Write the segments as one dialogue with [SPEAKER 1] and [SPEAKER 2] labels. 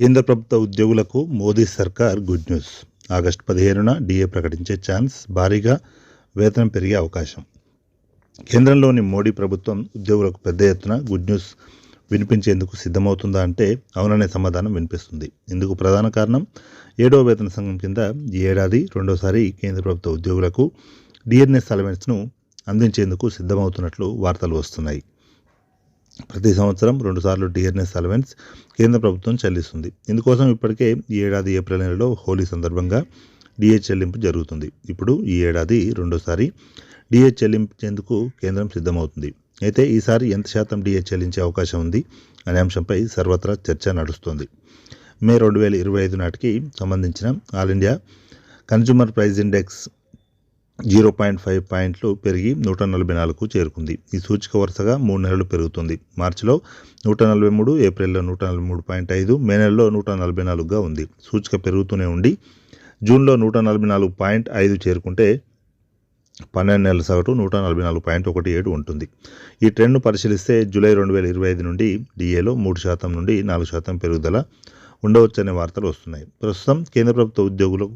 [SPEAKER 1] కేంద్ర ప్రభుత్వ ఉద్యోగులకు మోదీ సర్కార్ గుడ్ న్యూస్. ఆగస్టు పదిహేనున డిఏ ప్రకటించే ఛాన్స్ భారీగా వేతనం పెరిగే అవకాశం. కేంద్రంలోని మోడీ ప్రభుత్వం ఉద్యోగులకు పెద్ద ఎత్తున గుడ్ న్యూస్ వినిపించేందుకు సిద్ధమవుతుందా అంటే అవుననే సమాధానం వినిపిస్తుంది. ఇందుకు ప్రధాన కారణం ఏడవ వేతన సంఘం కింద ఈ ఏడాది రెండోసారి కేంద్ర ప్రభుత్వ ఉద్యోగులకు డిఎన్ఎస్ అలవెన్స్ను అందించేందుకు సిద్ధమవుతున్నట్లు వార్తలు వస్తున్నాయి. ప్రతి సంవత్సరం రెండుసార్లు డిఆర్ఎస్ అలవెన్స్ కేంద్ర ప్రభుత్వం చెల్లిస్తుంది. ఇందుకోసం ఇప్పటికే ఈ ఏడాది ఏప్రిల్ నెలలో హోలీ సందర్భంగా డిఏ చెల్లింపు జరుగుతుంది. ఇప్పుడు ఈ ఏడాది రెండోసారి డిఏ చెల్లించేందుకు కేంద్రం సిద్ధమవుతుంది. అయితే ఈసారి ఎంత శాతం డిఏ చెల్లించే అవకాశం ఉంది అనే అంశంపై సర్వత్రా చర్చ నడుస్తోంది. మే రెండు వేల ఇరవై ఐదు నాటికి సంబంధించిన all India consumer price index zero point five పాయింట్లు పెరిగి నూట నలభై నాలుగుకు చేరుకుంది. ఈ సూచిక వరుసగా మూడు నెలలు పెరుగుతుంది. మార్చిలో నూట నలభై మూడు ఏప్రిల్లో నూట నలభై మూడు పాయింట్ ఐదు మే నెలలో నూట నలభై నాలుగుగా ఉంది. సూచిక పెరుగుతూనే ఉండి జూన్లో నూట నలభై నాలుగు పాయింట్ ఐదు చేరుకుంటే పన్నెండు నెలల సగటు నూట నలభై నాలుగు పాయింట్ ఒకటి ఏడు ఉంటుంది. ఈ ట్రెండ్ను పరిశీలిస్తే జూలై రెండు వేల ఇరవై ఐదు నుండి డిఏలో మూడు శాతం నుండి నాలుగు శాతం పెరుగుదల ఉండవచ్చనే వార్తలు వస్తున్నాయి. ప్రస్తుతం కేంద్ర ప్రభుత్వ ఉద్యోగులు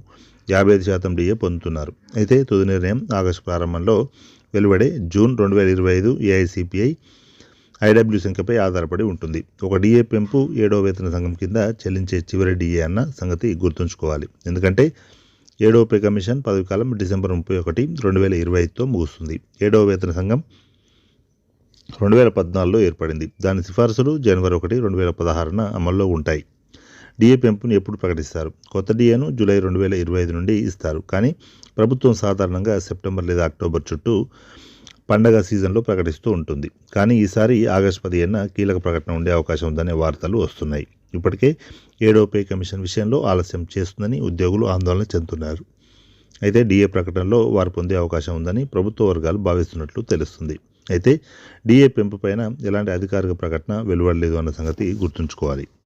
[SPEAKER 1] యాభై ఐదు శాతం డిఏ పొందుతున్నారు. అయితే తుది నిర్ణయం ఆగస్టు ప్రారంభంలో వెలువడే జూన్ రెండు వేల ఇరవై ఐదు ఏఐసిపిఐ ఐడబ్ల్యూ సంఖ్యపై ఆధారపడి ఉంటుంది. ఒక డిఏ పెంపు ఏడో వేతన సంఘం కింద చెల్లించే చివరి డిఏ అన్న సంగతి గుర్తుంచుకోవాలి. ఎందుకంటే ఏడో పే కమిషన్ పదవి కాలం డిసెంబర్ ముప్పై ఒకటి రెండు వేల ఇరవై ఐదుతో ముగుస్తుంది. ఏడవ వేతన సంఘం రెండు వేల పద్నాలుగులో ఏర్పడింది. దాని సిఫార్సులు జనవరి ఒకటి రెండు వేల పదహారున అమల్లో ఉంటాయి. డిఏ పెంపును ఎప్పుడు ప్రకటిస్తారు? కొత్త డిఏను జూలై రెండు వేల ఇరవై ఐదు నుండి ఇస్తారు. కానీ ప్రభుత్వం సాధారణంగా సెప్టెంబర్ లేదా అక్టోబర్ చుట్టూ పండగ సీజన్లో ప్రకటిస్తూ ఉంటుంది. కానీ ఈసారి ఆగస్టు పదిహేనున కీలక ప్రకటన ఉండే అవకాశం ఉందనే వార్తలు వస్తున్నాయి. ఇప్పటికే ఏడో పే కమిషన్ విషయంలో ఆలస్యం చేస్తుందని ఉద్యోగులు ఆందోళన చెందుతున్నారు. అయితే డిఏ ప్రకటనలో వారు పొందే అవకాశం ఉందని ప్రభుత్వ వర్గాలు భావిస్తున్నట్లు తెలుస్తుంది. అయితే డిఏ పెంపు పైన ఎలాంటి అధికారిక ప్రకటన వెలువడలేదు అన్న సంగతి గుర్తుంచుకోవాలి.